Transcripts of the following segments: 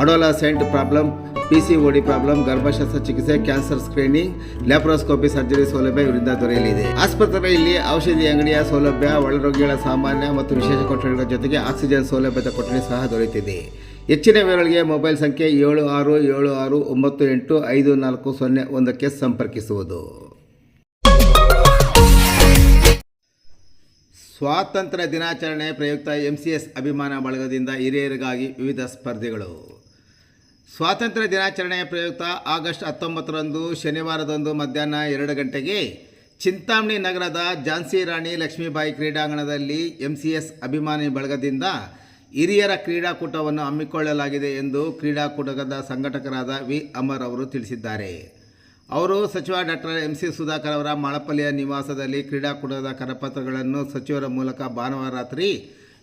adolescent problem P C O D problem ಗರ್ಭಶಾಸ್ತ್ರ ಚಿಕಿತ್ಸೆ cancer screening laparoscopy surgery ಸೌಲಭ್ಯ ಇವರಿಂದ ದೊರೆಯಲಿದೆ. ಆಸ್ಪತ್ರೆಯಲ್ಲಿ ಔಷಧಿ ಅಂಗಡಿಯ ಸೌಲಭ್ಯ, ಒಳರೋಗಿಗಳ ಸಾಮಾನ್ಯ ಮತ್ತು ವಿಶೇಷ ಕೊಠಡಿಗಳ ಜೊತೆಗೆ ಆಕ್ಸಿಜನ್ ಸೌಲಭ್ಯದ ಕೊಠಡಿ ಸಹ ದೊರೆಯುತ್ತಿದೆ ಹೆಚ್ಚಿನ ವಿವರಗಳಿಗೆ ಮೊಬೈಲ್ ಸಂಖ್ಯೆ ಏಳು ಆರು ಏಳು ಆರು ಒಂಬತ್ತು ಎಂಟು ಐದು ನಾಲ್ಕು ಸೊನ್ನೆ ಒಂದಕ್ಕೆ ಸಂಪರ್ಕಿಸುವುದು. ಸ್ವಾತಂತ್ರ್ಯ ದಿನಾಚರಣೆ ಪ್ರಯುಕ್ತ ಎಂ ಸಿ ಎಸ್ ಅಭಿಮಾನ ಬಳಗದಿಂದ ಹಿರಿಯರಿಗಾಗಿ ವಿವಿಧ ಸ್ಪರ್ಧೆಗಳು. ಸ್ವಾತಂತ್ರ್ಯ ದಿನಾಚರಣೆಯ ಪ್ರಯುಕ್ತ ಆಗಸ್ಟ್ ಹತ್ತೊಂಬತ್ತರಂದು ಶನಿವಾರದಂದು ಮಧ್ಯಾಹ್ನ ಎರಡು ಗಂಟೆಗೆ ಚಿಂತಾಮಣಿ ನಗರದ ಝಾನ್ಸಿ ರಾಣಿ ಲಕ್ಷ್ಮೀಬಾಯಿ ಕ್ರೀಡಾಂಗಣದಲ್ಲಿ ಎಂ ಸಿ ಎಸ್ ಅಭಿಮಾನಿ ಬಳಗದಿಂದ ಹಿರಿಯರ ಕ್ರೀಡಾಕೂಟವನ್ನು ಹಮ್ಮಿಕೊಳ್ಳಲಾಗಿದೆ ಎಂದು ಕ್ರೀಡಾಕೂಟದ ಸಂಘಟಕರಾದ ವಿ ಅಮರ್ ಅವರು ತಿಳಿಸಿದ್ದಾರೆ. ಅವರು ಸಚಿವ ಡಾಕ್ಟರ್ ಎಂ ಸಿ ಸುಧಾಕರ್ ಅವರ ಮಾಳಪಲ್ಲಿಯ ನಿವಾಸದಲ್ಲಿ ಕ್ರೀಡಾಕೂಟದ ಕರಪತ್ರಗಳನ್ನು ಸಚಿವರ ಮೂಲಕ ಭಾನುವಾರ ರಾತ್ರಿ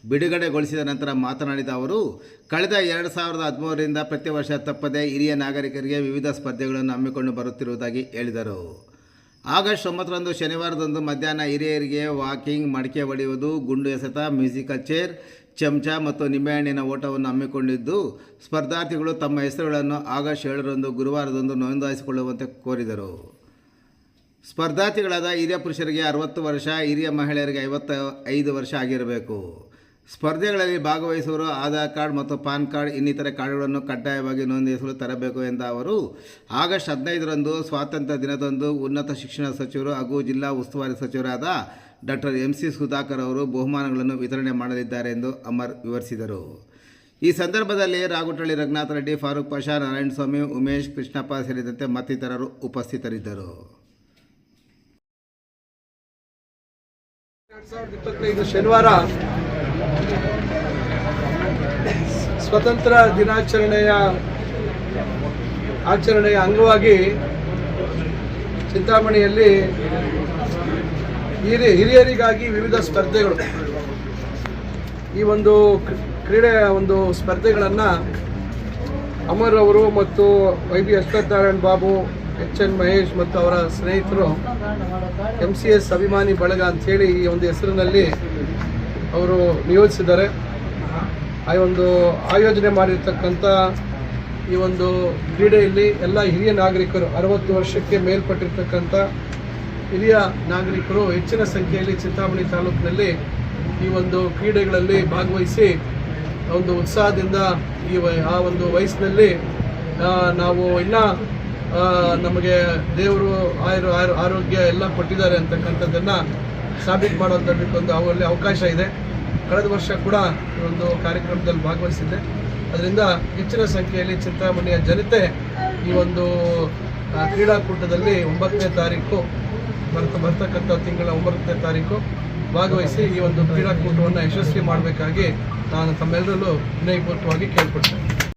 ಬಿಡುಗಡೆಗೊಳಿಸಿದ ನಂತರ ಮಾತನಾಡಿದ ಅವರು, ಕಳೆದ ಎರಡು ಸಾವಿರದ ಹದಿಮೂರರಿಂದ ಪ್ರತಿ ವರ್ಷ ತಪ್ಪದೆ ಹಿರಿಯ ನಾಗರಿಕರಿಗೆ ವಿವಿಧ ಸ್ಪರ್ಧೆಗಳನ್ನು ಹಮ್ಮಿಕೊಂಡು ಬರುತ್ತಿರುವುದಾಗಿ ಹೇಳಿದರು. ಆಗಸ್ಟ್ ಒಂಬತ್ತರಂದು ಶನಿವಾರದಂದು ಮಧ್ಯಾಹ್ನ ಹಿರಿಯರಿಗೆ ವಾಕಿಂಗ್, ಮಡಿಕೆ ಒಡೆಯುವುದು ಗುಂಡು ಎಸೆತ, ಮ್ಯೂಸಿಕಲ್ ಚೇರ್, ಚಮಚ ಮತ್ತು ನಿಂಬೆಹಣ್ಣಿನ ಓಟವನ್ನು ಹಮ್ಮಿಕೊಂಡಿದ್ದು, ಸ್ಪರ್ಧಾರ್ಥಿಗಳು ತಮ್ಮ ಹೆಸರುಗಳನ್ನು ಆಗಸ್ಟ್ ಏಳರಂದು ಗುರುವಾರದಂದು ನೋಂದಾಯಿಸಿಕೊಳ್ಳುವಂತೆ ಕೋರಿದರು. ಸ್ಪರ್ಧಾರ್ಥಿಗಳಾದ ಹಿರಿಯ ಪುರುಷರಿಗೆ ಅರವತ್ತು ವರ್ಷ, ಹಿರಿಯ ಮಹಿಳೆಯರಿಗೆ ಐವತ್ತ ಐದು ವರ್ಷ ಆಗಿರಬೇಕು. ಸ್ಪರ್ಧೆಗಳಲ್ಲಿ ಭಾಗವಹಿಸುವವರು ಆಧಾರ್ ಕಾರ್ಡ್ ಮತ್ತು ಪಾನ್ ಕಾರ್ಡ್, ಇನ್ನಿತರ ಕಾರ್ಡ್ಗಳನ್ನು ಕಡ್ಡಾಯವಾಗಿ ನೋಂದಾಯಿಸಲು ತರಬೇಕು ಎಂದ ಅವರು, ಆಗಸ್ಟ್ ಹದಿನೈದರಂದು ಸ್ವಾತಂತ್ರ್ಯ ದಿನದಂದು ಉನ್ನತ ಶಿಕ್ಷಣ ಸಚಿವರು ಹಾಗೂ ಜಿಲ್ಲಾ ಉಸ್ತುವಾರಿ ಸಚಿವರಾದ ಡಾಕ್ಟರ್ ಎಂ ಸಿ ಸುಧಾಕರ್ ಅವರು ಬಹುಮಾನಗಳನ್ನು ವಿತರಣೆ ಮಾಡಲಿದ್ದಾರೆ ಎಂದು ಅಮರ್ ವಿವರಿಸಿದರು. ಈ ಸಂದರ್ಭದಲ್ಲಿ ರಾಗುಟಳ್ಳಿ ರಘುನಾಥ ರೆಡ್ಡಿ, ಫಾರೂಕ್ ಪಾಷಾ ನಾರಾಯಣಸ್ವಾಮಿ ಉಮೇಶ್ ಕೃಷ್ಣಪ್ಪ ಸೇರಿದಂತೆ ಮತ್ತಿತರರು ಉಪಸ್ಥಿತರಿದ್ದರು. ಶನಿವಾರ ಸ್ವತಂತ್ರ ದಿನಾಚರಣೆಯ ಆಚರಣೆಯ ಅಂಗವಾಗಿ ಚಿಂತಾಮಣಿಯಲ್ಲಿ ಹಿರಿಯ ಹಿರಿಯರಿಗಾಗಿ ವಿವಿಧ ಸ್ಪರ್ಧೆಗಳು. ಈ ಒಂದು ಕ್ರೀಡೆ ಕ್ರೀಡೆಯ ಒಂದು ಸ್ಪರ್ಧೆಗಳನ್ನು ಅಮರ್ ಅವರು ಮತ್ತು Y B Ashwathnarayan Babu, H N Mahesh ಮತ್ತು ಅವರ ಸ್ನೇಹಿತರು ಎಂ ಸಿ ಎಸ್ ಅಭಿಮಾನಿ ಬಳಗ ಅಂಥೇಳಿ ಈ ಒಂದು ಹೆಸರಿನಲ್ಲಿ ಅವರು ನಿಯೋಜಿಸಿದ್ದಾರೆ. ಆ ಒಂದು ಆಯೋಜನೆ ಮಾಡಿರ್ತಕ್ಕಂಥ ಈ ಒಂದು ಕ್ರೀಡೆಯಲ್ಲಿ ಎಲ್ಲ ಹಿರಿಯ ನಾಗರಿಕರು, ಅರವತ್ತು ವರ್ಷಕ್ಕೆ ಮೇಲ್ಪಟ್ಟಿರ್ತಕ್ಕಂಥ ಹಿರಿಯ ನಾಗರಿಕರು ಹೆಚ್ಚಿನ ಸಂಖ್ಯೆಯಲ್ಲಿ ಚಿಂತಾಮಣಿ ತಾಲೂಕಿನಲ್ಲಿ ಈ ಒಂದು ಕ್ರೀಡೆಗಳಲ್ಲಿ ಭಾಗವಹಿಸಿ ಒಂದು ಉತ್ಸಾಹದಿಂದ ಈ ಆ ಒಂದು ವಯಸ್ಸಿನಲ್ಲಿ ನಾವು ಇನ್ನೂ ನಮಗೆ ದೇವರು ಆಯುರ್ ಆರೋಗ್ಯ ಎಲ್ಲ ಕೊಟ್ಟಿದ್ದಾರೆ ಅಂತಕ್ಕಂಥದ್ದನ್ನು ಸಾಬೀತು ಮಾಡುವಂಥದ್ದಕ್ಕೊಂದು ಅವಲ್ಲಿ ಅವಕಾಶ ಇದೆ. ಕಳೆದ ವರ್ಷ ಕೂಡ ಈ ಒಂದು ಕಾರ್ಯಕ್ರಮದಲ್ಲಿ ಭಾಗವಹಿಸಿದ್ದೆ. ಅದರಿಂದ ಹೆಚ್ಚಿನ ಸಂಖ್ಯೆಯಲ್ಲಿ ಚಿಂತಾಮಣಿಯ ಜನತೆ ಈ ಒಂದು ಕ್ರೀಡಾಕೂಟದಲ್ಲಿ ಒಂಬತ್ತನೇ ತಾರೀಕು, ಬರ್ತ, ಬರ್ತಕ್ಕಂಥ ತಿಂಗಳ ಒಂಬತ್ತನೇ ತಾರೀಕು ಭಾಗವಹಿಸಿ ಈ ಒಂದು ಕ್ರೀಡಾಕೂಟವನ್ನು ಯಶಸ್ವಿ ಮಾಡಬೇಕಾಗಿ ನಾನು ತಮ್ಮೆಲ್ಲರಲ್ಲೂ ವಿನಯಪೂರ್ವಕವಾಗಿ ಕೇಳ್ಕೊಳ್ತೇನೆ.